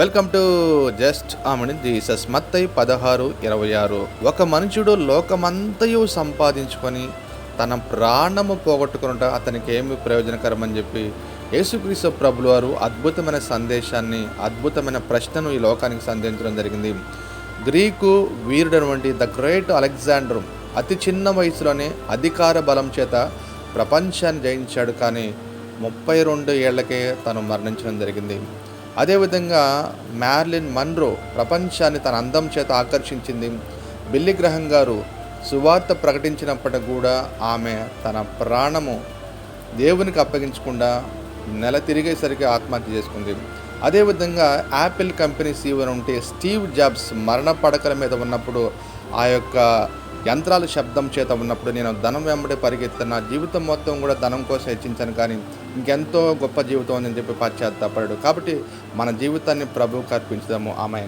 Welcome to just ఆమెని Jesus మత్తయి పదహారు ఇరవై ఆరు ఒక మనుషుడు లోకమంతయు సంపాదించుకొని తన ప్రాణము పోగొట్టుకున్నట అతనికి ఏమి ప్రయోజనకరమని చెప్పి యేసుక్రీస్తు ప్రభులు వారు అద్భుతమైన సందేశాన్ని అద్భుతమైన ప్రశ్నను ఈ లోకానికి సంధించడం జరిగింది. గ్రీకు వీరుడు వంటి ద గ్రేట్ అలెగ్జాండర్ అతి చిన్న వయసులోనే అధికార బలం చేత ప్రపంచాన్ని జయించాడు. కానీ ముప్పై రెండు ఏళ్ళకే తను మరణించడం జరిగింది. అదేవిధంగా మ్యార్లిన్ మన్రో ప్రపంచాన్ని తన అందం చేత ఆకర్షించింది. బిల్లి గ్రహం గారు సువార్త ప్రకటించినప్పటికి కూడా ఆమె తన ప్రాణము దేవునికి అప్పగించకుండా నెల తిరిగేసరికి ఆత్మహత్య చేసుకుంది. అదేవిధంగా యాపిల్ కంపెనీ సీవర్ ఉంటే స్టీవ్ జాబ్స్ మరణ పడకల మీద ఉన్నప్పుడు ఆ యొక్క యంత్రాల శబ్దం చేత ఉన్నప్పుడు నేను ధనం వెంబడి పరిగెత్తున్నా జీవితం మొత్తం కూడా ధనం కోసం హెచ్చించాను కానీ ఇంకెంతో గొప్ప జీవితం అని చెప్పి పశ్చాత్తాపడాడు కాబట్టి మన జీవితాన్ని ప్రభువుకు అర్పించుదాము ఆమె